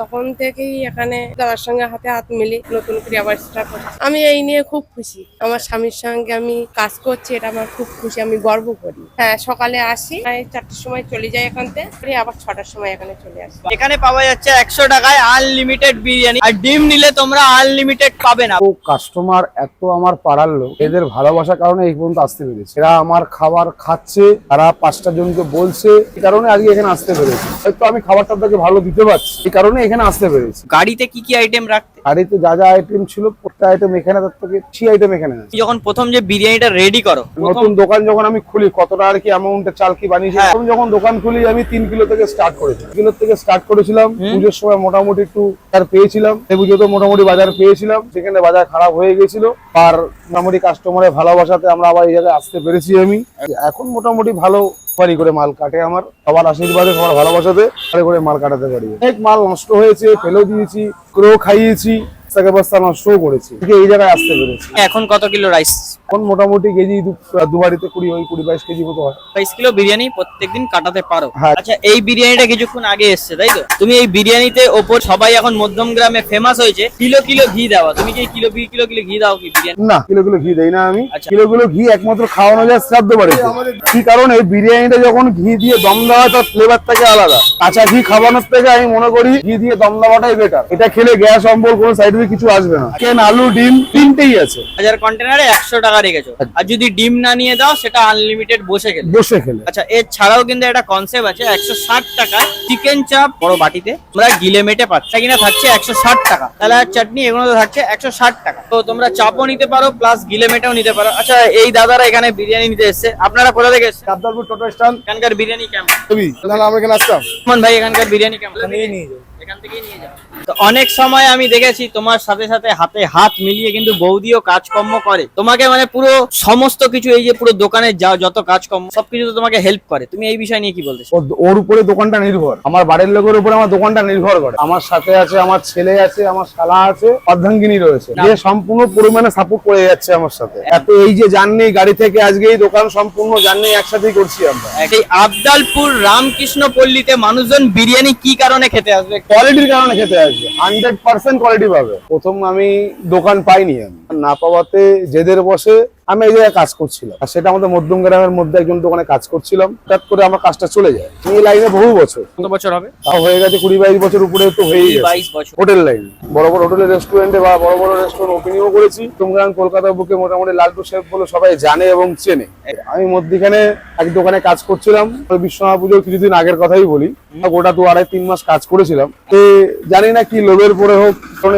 তখন থেকেই এখানে দাদার সঙ্গে হাতে হাত মিলি নতুন করে আবার স্টার্ট করছি। আমি এই নিয়ে খুব খুশি। আমার স্বামীর সঙ্গে আমি কাজ করছি এটা আমার খুব খুশি আমি গর্ব করি। হ্যাঁ সকালে আসি চারটের সময় চলে যাই এখান থেকে আবার ছটার সময় এখানে চলে আসি। এখানে পাওয়া যাচ্ছে একশো টাকায় আনলিমিটেড বিরিয়ানি। আর ডিম নিলে তোমরা আনলিমিটেড পাবে না। কাস্টমার এত আমার পাড়ার লোক এদের ভালোবাসার কারণে এই পর্যন্ত আসতে পেরেছে। এরা আমার খাবার খাচ্ছে তারা পাঁচটা জনকে বলছে এই কারণে আজকে এখানে আসতে পেরেছি। হয়তো আমি খাবারটা তাকে ভালো দিতে পারছি। এই কারণে এখানে আসতে পেরেছি। গাড়িতে কি কি আইটেম রাখতে? গাড়িতে যা যা আইটেম ছিল প্রত্যেক আইটেম এখানে তার থেকে বেশি আইটেম এখানে আছে। যখন প্রথম যে বিরিয়ানিটা রেডি করো নতুন দোকান যখন আমি খুলি কতটা আর কি অ্যামাউন্টের চাল কি বানিয়েছি হ্যাঁ। প্রথম যখন দোকান খুলি আমি তিন কিলো থেকে স্টার্ট করেছি কিলো থেকে স্টার্ট করেছিলাম পুজোর সময় মোটামুটি একটু বাজার পেয়েছিলাম। এই পুজোতে মোটামুটি বাজার পেয়েছিলাম সেখানে বাজার খারাপ হয়ে গেছিল। আর মোটামুটি কাস্টমারের ভালোবাসাতে আমরা আবার এই জায়গায় আসতে পেরেছি আমি। এখন মোটামুটি ভালো পারি করে মাল কাটে আমার। সবার আশীর্বাদে, সবার ভালোবাসাতে পারি করে মাল কাটাতে পারি। অনেক মাল নষ্ট হয়েছে ফেলেও দিয়েছি ক্রো খাইয়েছি নষ্টও করেছি। এই জায়গায় আসতে পেরেছি। এখন কত কিলো রাইস এখন মোটামুটি কেজি দু- দু বাড়িতে কুড়ি ওই কুড়ি বাইশ কেজি মতো হয়? বাইশ কিলো বিরিয়ানি প্রত্যেকদিন কাটাতে পারো। হ্যাঁ। আচ্ছা এই বিরিয়ানিটা কিছুক্ষণ আগে এসছে তাই তো? তুমি এই বিরিয়ানিতে ওপর সবাই এখন মধ্যম গ্রামে ফেমাস হয়েছে কিলো কিলো ঘি দেওয়া তুমি কি কিলো কিলো কিলো ঘি দাও কি বিরিয়ানি? না কিলো কিলো ঘি দেই না আমি। আচ্ছা। কিলো কিলো ঘি একমাত্র খাওয়ানো যায় শ্রাদ্ধ বাড়িতে। কি কারণে? বিরিয়ানিটা যখন ঘি দিয়ে দম দেওয়া হয় তার ফ্লেভার থেকে আলাদা। কাঁচা ঘি খাওয়ানোর থেকে আমি মনে করি ঘি দিয়ে দম দেওয়াটাই বেটার এটা খেলে গ্যাস অম্বল কোনো সাইড কিছু আসবে না। চিকেন আলু ডিম তিনটেই আছে। হাজার কন্টেনারে একশো টাকা রেখেছো। আর যদি ডিম না নিয়ে দাও সেটা আনলিমিটেড বসে গেলে বসে খেলে। আচ্ছা এছাড়াও কিন্তু একটা কনসেপ্ট আছে একশো ষাট টাকা চিকেন চাপ বড় বাটিতে আমরা গিলে মেটে পাচ্ছি। কিনা থাকছে একশো ষাট টাকা। তাহলে আর চাটনি এগুলো তো থাকছে একশো ষাট টাকা। তো তোমরা চাপও নিতে পারো প্লাস গিলে মেটেও নিতে পারো। আচ্ছা এই দাদারা এখানে বিরিয়ানি নিতে এসছে। আপনারা কোথা থেকে এসছেন? আবদালপুর টোটো স্ট্যান্ড। এখানকার বিরিয়ানি কেমন? তাহলে আমরা এখানে আসতাম। ভাই এখানকার বিরিয়ানি কেমন? এখান থেকেই নিয়ে যাও। তো অনেক সময় আমি দেখেছি তোমার সাথে সাথে হাতে হাত মিলিয়ে কিন্তু বৌদিও কাজকর্ম করে। তোমাকে মানে পুরো সমস্ত কিছু এই যে পুরো দোকানে যা যত কাজকর্ম সবকিছু তো তোমাকে হেল্প করে। তুমি এই বিষয় নিয়ে কি বলতে ওর উপরে দোকানটা নির্ভর। আমার বাড়ির লোকের উপরে আমার দোকানটা নির্ভর করে। আমার সাথে আছে আমার ছেলে আছে আমার শালা আছে অর্ধাঙ্গিনী রয়েছে। যে সম্পূর্ণ পরিমাণে সাপোর্ট করে যাচ্ছে আমার সাথে। এত এই যে জার্নি গাড়ি থেকে আজকে এই দোকান সম্পূর্ণ জার্নি একসাথেই করছি আমরা। এই আবদালপুর রামকৃষ্ণ পল্লীতে মানুষজন বিরিয়ানি কি কারণে খেতে আসবে? কোয়ালিটির কারণে খেতে আসবে। হান্ড্রেড পার্সেন্ট কোয়ালিটি পাবে। প্রথম আমি দোকান পাইনি আমি। না পাওয়াতে জেদের বসে আমি এই জায়গায় কাজ করছিলাম। আর সেটা আমাদের মধ্যম গ্রামের মধ্যে একজন দোকানে কাজ করছিলাম। হঠাৎ করে আমার কাজটা চলে যায়। এই লাইনে বহু বছর। কত বছর হবে? তাও হয়ে গেছে কুড়ি বাইশ বছর উপরে তো হয়েই গেছে। বাইশ বছর। Hotel line. বড় বড় হোটেলের রেস্টুরেন্টে বা বড় বড় রেস্টুরেন্ট ওপেনিংও করেছি। তোমরা কলকাতার বুকে মোটামুটি লালটু শেফ বলে সবাই জানে এবং চেনে। আমি মধ্যিখানে এক দোকানে কাজ করছিলাম। বিশ্বনাথ পুজোর কিছুদিন আগের কথাই বলি। গোটা দু আড়াই তিন মাস কাজ করেছিলাম। তো জানি না কি লোভের পরে হোক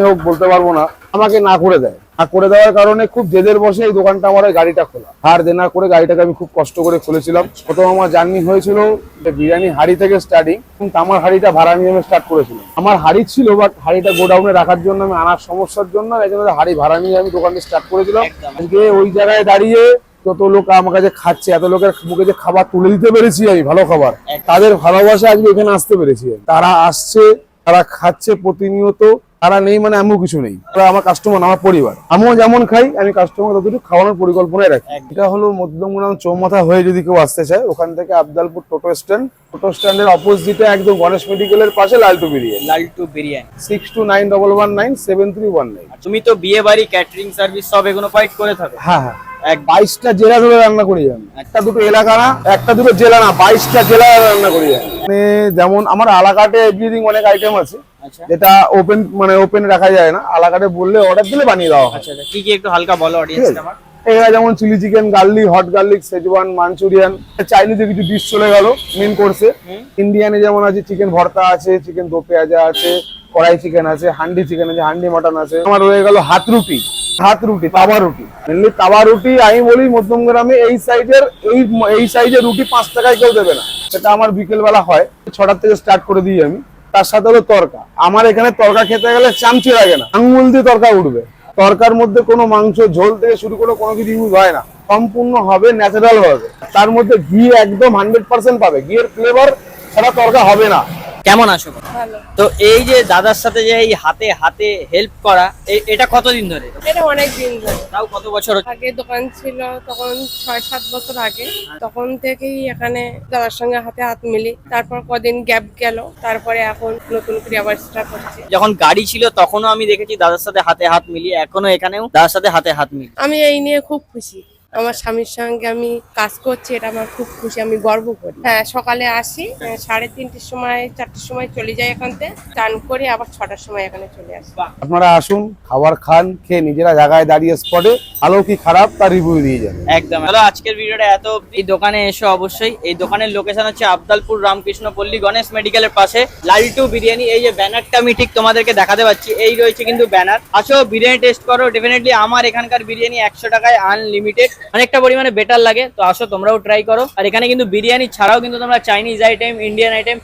হোক বলতে পারব না। আমাকে না করে দেয়। না করে দেওয়ার কারণে খুব জেদের বসে এই দোকানটা আমার ওই গাড়িটা খোলা। হার দেনা করে গাড়িটাকে আমি খুব কষ্ট করে খুলেছিলাম। প্রথম আমার জার্নি হয়েছিল বিরিয়ানি হাড়ি থেকে স্টার্টিং কিন্তু আমার হাড়িটা ভাড়া নিয়ে আমি স্টার্ট করেছিলাম। আমার হাড়ি ছিল বাট হাড়িটা গোডাউনে রাখার জন্য আমি আনার সমস্যার জন্য এই জন্য হাড়ি ভাড়া নিয়ে আমি দোকানটা স্টার্ট করেছিলাম। আজকে ওই জায়গায় দাঁড়িয়ে যত লোক আমার কাছে খাচ্ছে এত লোকের মুখে যে খাবার তুলে দিতে পেরেছি আমি ভালো খাবার। তাদের ভালোবাসা আজকে এখানে আসতে পেরেছি। তারা আসছে তারা খাচ্ছে প্রতিনিয়ত তারা নেই মানে আমিও কিছু নেই। আমার কাস্টমার আমার পরিবার। আমিও যেমন খাই আমি কাস্টমার ততটুকু খাওয়ানোর পরিকল্পনায় রাখি। এটা হলো মধ্যমগ্রাম চৌমাথা হয়ে যদি কেউ আসতে চায় ওখান থেকে আবদালপুর টোটো স্ট্যান্ড। টোটো স্ট্যান্ডের অপোজিটে একদম গণেশ মেডিকেলের পাশে Laltu biryani. Laltu biryani. Six two nine double one nine seven three one nine তুমি তো বিয়ে বাড়ি ক্যাটারিং সার্ভিস সব এগুলো ফাইট করে থাকো। হ্যাঁ হ্যাঁ। এক বাইশটা জেলা ধরে রান্না করি আমি একটা দুটো এলাকা না একটা দুটো জেলা না বাইশটা জেলা রান্না করি আমি মানে যেমন আমার আলাকাটে এভরিথিং অনেক আইটেম আছে আচ্ছা। যেটা ওপেন মানে ওপেন রাখা যায় না। আলাকাটে বললে অর্ডার দিলে বানিয়ে দেওয়া আচ্ছা আচ্ছা। কি কি একটু হালকা বলো অডিয়েন্স আমার? এখানে যেমন chilli chicken garlic hot garlic schezwan manchurian চাইনিজে কিছু ডিশ চলে গেল মেন কোর্সে ইন্ডিয়ানে যেমন আছে চিকেন ভর্তা আছে চিকেন দো পেঁয়াজা আছে কড়াই চিকেন আছে হান্ডি চিকেন আছে হান্ডি মটন আছে। আমার রয়ে গেল হাত রুটি। হাত রুটি, তাওয়া রুটি। মেনলি তাওয়া রুটি আমি বলি মধ্যম গ্রামে এই সাইজের, এই এই সাইজের রুটি পাঁচ টাকায় কেউ দেবে না। সেটা আমার বিকেল বেলা হয়, ছটার থেকে স্টার্ট করে দিই আমি। তার সাথে হলো তরকা। আমার এখানে তরকা খেতে গেলে চামচি লাগে না। আঙুল দিয়ে তরকা উঠবে। তরকার মধ্যে কোনো মাংস, ঝোল থেকে শুরু করে কোনো কিছু ইউজ হয় না। সম্পূর্ণ হবে ন্যাচারাল হবে তার মধ্যে ঘি একদম হান্ড্রেড পার্সেন্ট পাবে। ঘিয়ের ফ্লেভার ছাড়া তরকা হবে না। কেমন আছো? ভালো। তো এই যে দাদার সাথে যে এই হাতে হাতে হেল্প করা এটা কতদিন ধরে? এটা অনেক দিন ধরে। তাও কত বছর? আগে দোকান ছিল তখন ছয় সাত বছর আগে। তখন থেকেই এখানে দাদার সঙ্গে হাতে হাত মিলি। তারপর কদিন গ্যাপ গেল তারপরে এখন নতুন করে আবার স্টার্ট হচ্ছে যখন গাড়ি ছিল তখনও আমি দেখেছি দাদার সাথে হাতে হাত মিলিয়ে এখনও এখানেও দাদার সাথে হাতে হাত মিলিয়ে। আমি এই নিয়ে খুব খুশি। আমার স্বামীর সঙ্গে আমি কাজ করছি এটা আমার খুব খুশি আমি গর্ব করি। হ্যাঁ সকালে আসি সাড়ে তিনটের সময় চারটের সময় চলে যাই এখান থেকে। চান করে আবার ছটার সময় এখানে চলে আসি। আপনারা আসুন খাবার খান খেয়ে নিজেরা জায়গায় দাঁড়িয়ে স্পটে ভালো কি খারাপ তার রিভিউ দিয়ে যাবেন। একদম। হ্যালো আজকের ভিডিওটা এত এই দোকানে এসো অবশ্যই। এই দোকানের লোকেশন হচ্ছে আবদালপুর রামকৃষ্ণ পল্লী গণেশ মেডিকেলের পাশে। লালটু বিরিয়ানি এই যে ব্যানারটা আমি ঠিক তোমাদেরকে দেখাতে পাচ্ছি এই রয়েছে কিন্তু ব্যানার। আসো বিরিয়ানি টেস্ট করো। ডেফিনেটলি আমার এখানকার বিরিয়ানি একশো টাকায় আনলিমিটেড অনেকটা পরিমাণে বেটার লাগে। তো আসো, তোমরাও ট্রাই করো। আর এখানে কিন্তু বিরিয়ানি ছাড়াও কিন্তু তোমরা চাইনিজ আইটেম ইন্ডিয়ান আইটেম